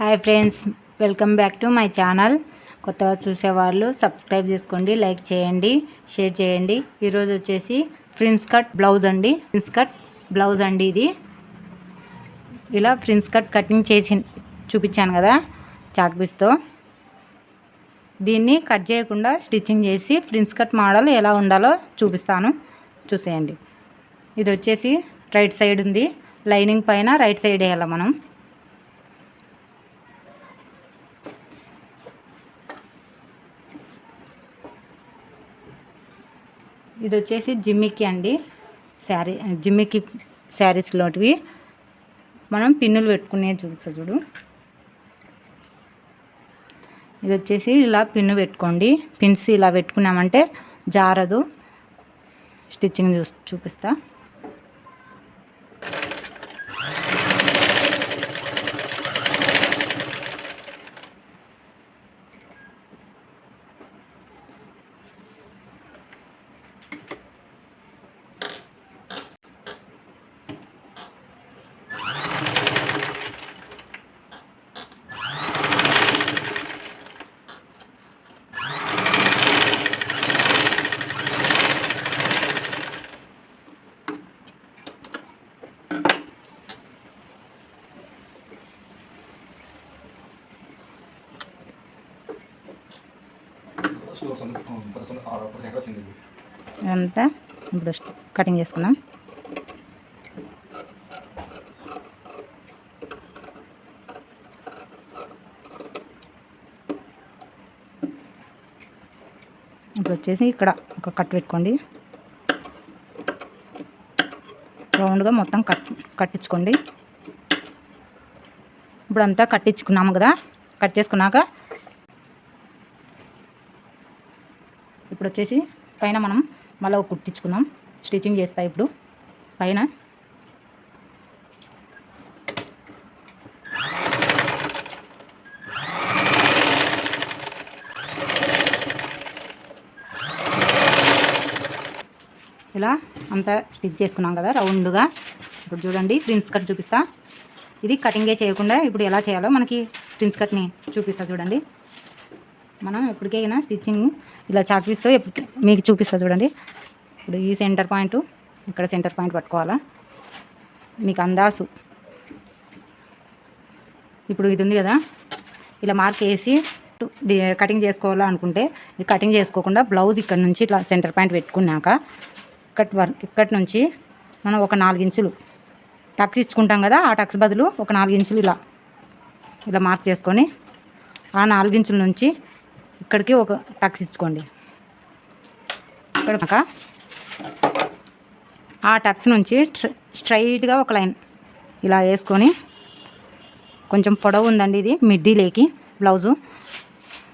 Hi friends welcome back to my channel. కొత్తగా చూసేవాళ్ళు subscribe చేసుకోండి లైక్ చేయండి షేర్ చేయండి. ఈరోజు వచ్చేసి ఫ్రిన్స్ కట్ బ్లౌజ్ అండి. ఫ్రిన్స్ కట్ బ్లౌజ్ అండి ఇది. ఇలా ఫ్రిన్స్ కట్ కటింగ్ చేసి చూపించాను కదా చాక్పీస్తో దీన్ని కట్ చేయకుండా స్టిచ్చింగ్ చేసి ఫ్రిన్స్ కట్ మోడల్ ఎలా ఉండాలో చూపిస్తాను. చూసేయండి. ఇది వచ్చేసి రైట్ సైడ్ ఉంది. లైనింగ్ పైన రైట్ సైడ్ వేయాలి మనం. ఇది వచ్చేసి జిమ్మికి అండి. శారీ జిమ్మికి శారీస్లోటివి మనం పిన్నులు పెట్టుకునే చూపిస్తా చూడు. ఇది వచ్చేసి ఇలా పిన్ను పెట్టుకోండి. పిన్స్ ఇలా పెట్టుకున్నామంటే జారదు. స్టిచ్చింగ్ చూ చూపిస్తా. అంతా ఇప్పుడు కటింగ్ చేసుకుందాం. ఇప్పుడు వచ్చేసి ఇక్కడ ఒక కట్ పెట్టుకోండి. రౌండ్గా మొత్తం కట్ కట్టించుకోండి. ఇప్పుడు అంతా కట్టించుకున్నాము కదా కట్ చేసుకున్నాక ఇప్పుడు వచ్చేసి పైన మనం మళ్ళీ ఒక కుట్టించుకుందాం. స్టిచ్చింగ్ చేస్తా ఇప్పుడు. పైన. ఇలా అంతా స్టిచ్ చేసుకున్నాం కదా రౌండ్గా. ఇప్పుడు చూడండి ప్రిన్స్ కట్ చూపిస్తా. ఇది కటింగే చేయకుండా ఇప్పుడు ఎలా చేయాలో మనకి ప్రిన్స్ కట్ని చూపిస్తా చూడండి. మనం ఎప్పటికైనా స్టిచ్చింగ్ ఇలా చాక్పీస్తో ఎప్పుడు మీకు చూపిస్తా చూడండి. ఇప్పుడు ఈ సెంటర్ పాయింట్ ఇక్కడ సెంటర్ పాయింట్ పట్టుకోవాలా? మీకు అందాసు. ఇప్పుడు ఇది ఉంది కదా? ఇలా మార్క్ వేసి కటింగ్ చేసుకోవాలా అనుకుంటే కటింగ్ చేసుకోకుండా బ్లౌజ్ ఇక్కడ నుంచి ఇట్లా సెంటర్ పాయింట్ పెట్టుకున్నాక ఇక్కడ వర్క్ ఇక్కడి నుంచి మనం ఒక నాలుగించులు టక్స్ ఇచ్చుకుంటాం కదా ఆ టక్స్ బదులు ఒక నాలుగించులు ఇలా ఇలా మార్క్ చేసుకొని ఆ నాలుగించుల నుంచి ఇక్కడికి ఒక టక్స్ ఇచ్చుకోండి. ఇక్కడ ఆ టక్స్ నుంచి స్ట్ర- స్ట్రైట్గా ఒక లైన్ ఇలా వేసుకొని కొంచెం పొడవు ఉందండి ఇది మిడ్డీలేకి బ్లౌజు.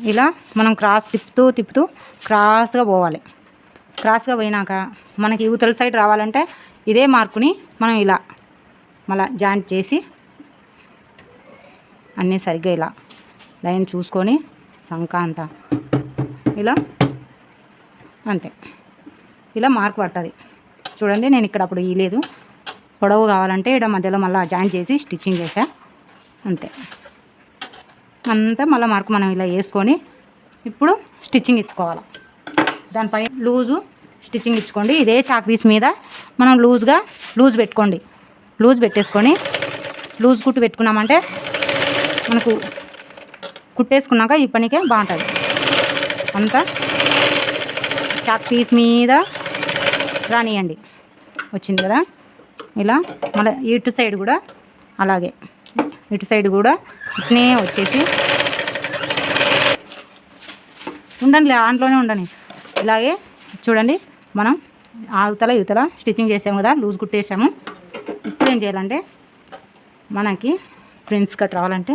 ఇలా మనం క్రాస్ తిప్పుతూ తిప్పుతూ క్రాస్గా పోవాలి. క్రాస్గా పోయినాక మనకి యువతల సైడ్ రావాలంటే ఇదే మార్కుని మనం ఇలా మళ్ళా జాయింట్ చేసి అన్నీ సరిగ్గా ఇలా లైన్ చూసుకొని సంక అంతా ఇలా అంతే. ఇలా మార్క్ పడుతుంది. చూడండి నేను ఇక్కడ అప్పుడు ఇయలేదు పొడవు కావాలంటే ఇక్కడ మధ్యలో మళ్ళీ జాయింట్ చేసి స్టిచ్చింగ్ చేసా అంతే. అంతా మళ్ళీ మార్క్ మనం ఇలా వేసుకొని ఇప్పుడు స్టిచ్చింగ్ ఇచ్చుకోవాలి. దానిపై లూజు స్టిచ్చింగ్ ఇచ్చుకోండి. ఇదే చాక్ పీస్ మీద మనం లూజ్గా లూజ్ పెట్టుకోండి. లూజ్ పెట్టేసుకొని లూజ్ కుట్టు పెట్టుకున్నామంటే మనకు కుట్టేసుకున్నాక ఈ పనికే బాగుంటుంది. అంతా చాక్ పీస్ మీద రానియండి. వచ్చింది కదా? ఇలా మళ్ళీ ఇటు సైడ్ కూడా అలాగే. ఇటు సైడ్ కూడా ఇట్నే వచ్చేసి ఉండండి దాంట్లోనే ఉండని ఇలాగే చూడండి మనం అవతల యువతల స్టిచ్చింగ్ చేసాము కదా లూజ్ కుట్టేసాము. ఇప్పుడు ఏం చేయాలంటే మనకి ప్రిన్స్ కట్ రావాలంటే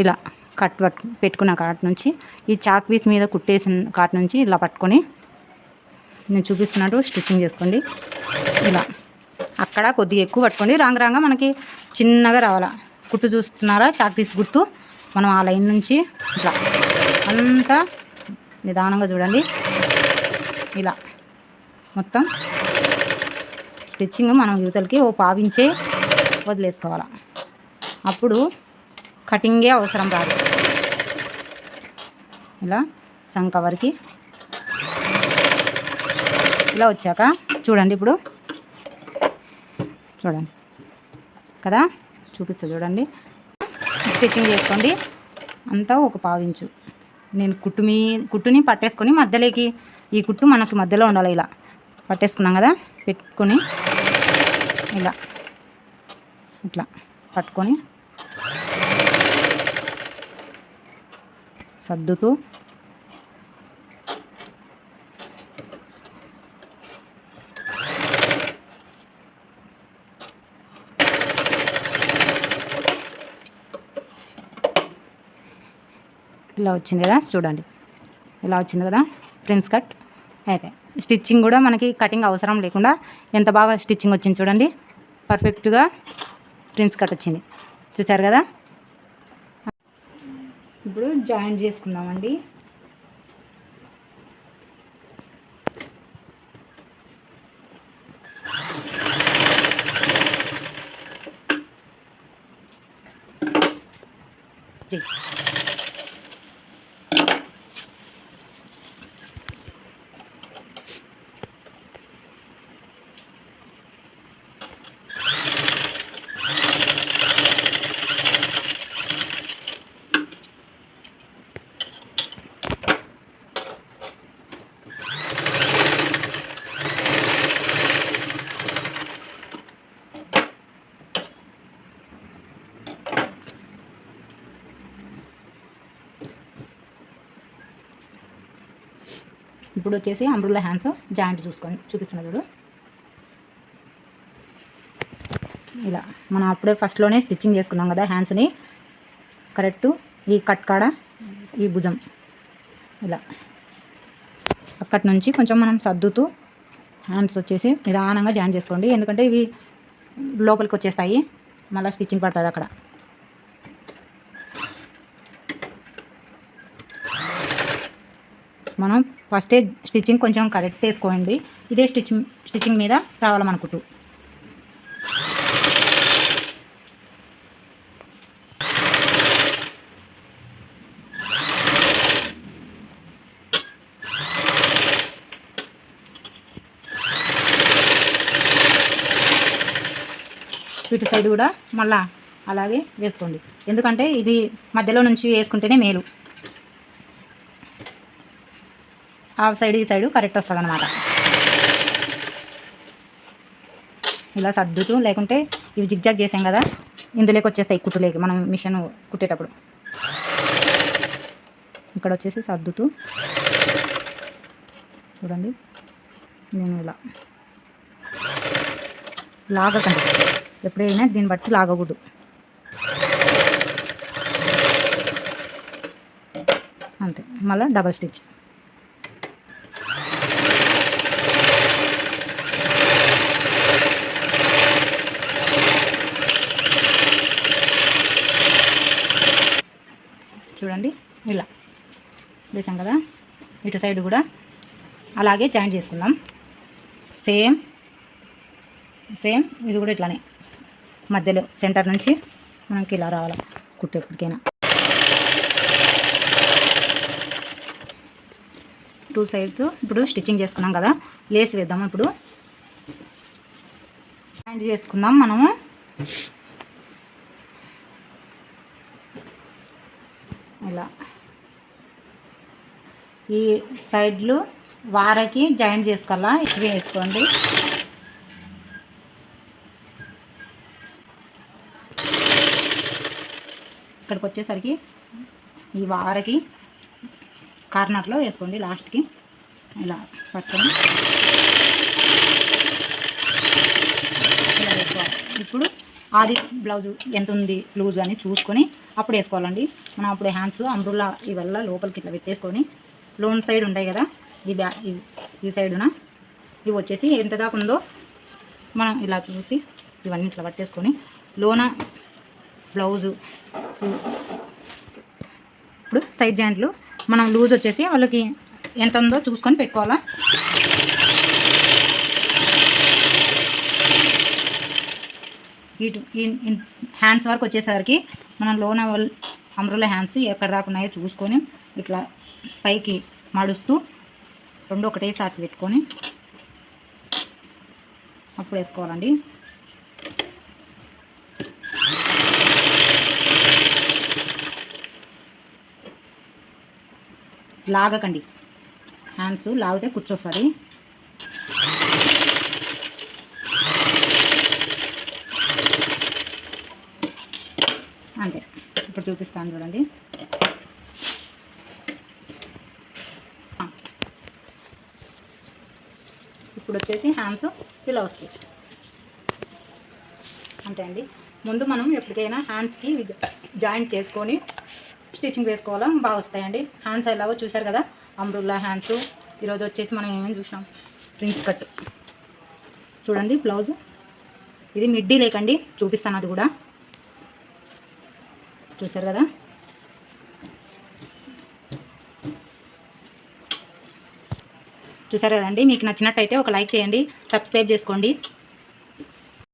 ఇలా కట్ పట్టు పెట్టుకున్న కాట్ నుంచి ఈ చాక్ పీస్ మీద కుట్టేసిన కాట్ నుంచి ఇలా పట్టుకొని నేను చూపిస్తున్నట్టు స్టిచ్చింగ్ చేసుకోండి. ఇలా. అక్కడ కొద్దిగా ఎక్కువ పట్టుకోండి. రాంగ్ రాంగా మనకి చిన్నగా రావాలా. కుట్టు చూస్తున్నారా? చాక్ పీస్ గుర్తు. మనం ఆ లైన్ నుంచి ఇట్లా. అంతా నిదానంగా చూడండి. ఇలా. మొత్తం స్టిచ్చింగ్ మనం యువతలకి ఓ పావించే వదిలేసుకోవాలి. అప్పుడు కటింగే అవసరం రాదు. ఇలా సన్ కవర్కి ఇలా వచ్చాక చూడండి ఇప్పుడు. చూడండి. కదా? చూపిస్తా చూడండి. స్టిచ్చింగ్ చేసుకోండి. అంతా ఒక పావించు. నేను కుట్టు మీ కుట్టుని పట్టేసుకొని మధ్యలోకి ఈ కుట్టు మనకి మధ్యలో ఉండాలి ఇలా. పట్టేసుకున్నాం కదా? పెట్టుకొని ఇలా. ఇట్లా పట్టుకొని సర్దుతూ ఇలా వచ్చింది కదా చూడండి. ఇలా వచ్చింది కదా ప్రిన్స్ కట్ అయితే స్టిచ్చింగ్ కూడా మనకి కటింగ్ అవసరం లేకుండా ఎంత బాగా స్టిచ్చింగ్ వచ్చింది చూడండి. పర్ఫెక్ట్గా ప్రిన్స్ కట్ వచ్చింది. చూసారు కదా? ఇప్పుడు జాయింట్ చేసుకుందామండి చెయ్. ఇప్పుడు వచ్చేసి అంబ్రుల హ్యాండ్స్ జాయింట్ చూసుకోండి చూపిస్తున్నా చూడు. ఇలా మనం అప్పుడే ఫస్ట్లోనే స్టిచ్చింగ్ చేసుకున్నాం కదా హ్యాండ్స్ని కరెక్ట్ ఈ కట్ కాడ ఈ భుజం. ఇలా. అక్కడి నుంచి కొంచెం మనం సర్దుతూ హ్యాండ్స్ వచ్చేసి నిదానంగా జాయిన్ చేసుకోండి. ఎందుకంటే ఇవి లోపలికి వచ్చేస్తాయి. మళ్ళీ స్టిచ్చింగ్ పడుతుంది అక్కడ. మనం ఫస్టే స్టిచ్చింగ్ కొంచెం కరెక్ట్ వేసుకోండి ఇదే స్టిచ్చింగ్ స్టిచ్చింగ్ మీద రావాలి మన కుట్టు ఇటు సైడ్ కూడా మళ్ళా అలాగే వేసుకోండి. ఎందుకంటే ఇది మధ్యలో నుంచి వేసుకుంటేనే మేలు. ఆ సైడ్ ఈ సైడ్ కరెక్ట్ వస్తుంది అనమాట ఇలా సర్దుతూ లేకుంటే ఇవి జిగ్జాగ్ చేసాం కదా ఇందులోకి వచ్చేస్తాయి కుట్టులేకి మనం మిషన్ కుట్టేటప్పుడు. ఇక్కడ వచ్చేసి సర్దుతూ చూడండి నేను ఇలా లాగకండి. ఎప్పుడైనా దీన్ని బట్టి లాగకూడదు. అంతే మళ్ళీ డబల్ స్టిచ్ చూడండి ఇలా వేసాం కదా? ఇటు సైడ్ కూడా. అలాగే జాయిన్ చేసుకుందాం. సేమ్ సేమ్ ఇది కూడా ఇట్లానే. మధ్యలో సెంటర్ నుంచి మనకి ఇలా రావాలి కుట్టు ఎప్పటికైనా. టూ సైడ్స్ ఇప్పుడు స్టిచ్చింగ్ చేసుకున్నాం కదా? లేస్ వేద్దాము ఇప్పుడు? జాయిన్ చేసుకుందాం మనము ఇలా ఈ సైడ్లు వారకి జాయింట్ చేసుకోవాలా? ఇవి వేసుకోండి. ఇక్కడికి వచ్చేసరికి ఈ వారకి కార్నర్లో వేసుకోండి లాస్ట్కి. ఇలా పట్టుకొని. ఇలా వేసుకోవాలి. ఇప్పుడు ఆది బ్లౌజ్ ఎంత ఉంది లూజ్ అని చూసుకొని అప్పుడు వేసుకోవాలండి. మనం అప్పుడు హ్యాండ్స్ అంబ్రుల్లా ఇవల్ల లోపలికి ఇట్లా పెట్టేసుకొని లోన్ సైడ్ ఉంటాయి కదా ఈ బ్యా ఈ- సైడున? ఇవి వచ్చేసి ఎంత దాకా ఉందో మనం ఇలా చూసి ఇవన్నీ ఇట్లా పట్టేసుకొని లోన బ్లౌజు ఇప్పుడు సైడ్ జాయింట్లు మనం లూజ్ వచ్చేసి వాళ్ళకి ఎంత ఉందో చూసుకొని పెట్టుకోవాలా? ఇటు హ్యాండ్స్ వరకు వచ్చేసరికి మనం లోన అమరుల హ్యాండ్స్ ఎక్కడ దాకా ఉన్నాయో చూసుకొని ఇట్లా పైకి మడుస్తూ రెండు ఒకటేసారి పెట్టుకొని అప్పుడు వేసుకోవాలండి. లాగకండి. హ్యాండ్స్ లాగితే కూర్చొస్తుంది. అంతే. ఇప్పుడు చూపిస్తాను చూడండి. ఇప్పుడు వచ్చేసి హ్యాండ్స్ ఇలా వస్తాయి. అంతే అండి. ముందు మనం ఎప్పటికైనా హ్యాండ్స్కి జాయింట్ చేసుకొని స్టిచ్చింగ్ వేసుకోవాలా? బాగా వస్తాయండి. హ్యాండ్స్ ఎలాగో చూసారు కదా? Umbrella hands. ఈరోజు వచ్చేసి మనం ఏమేమి చూసినాం రింగ్స్ కట్. చూడండి బ్లౌజ్. ఇది మిడ్డీ లేకండి. చూపిస్తాను అది కూడా. చూసారు కదా? చూసారు కదండి? మీకు నచ్చినట్టయితే ఒక లైక్ చేయండి సబ్స్క్రైబ్ చేసుకోండి.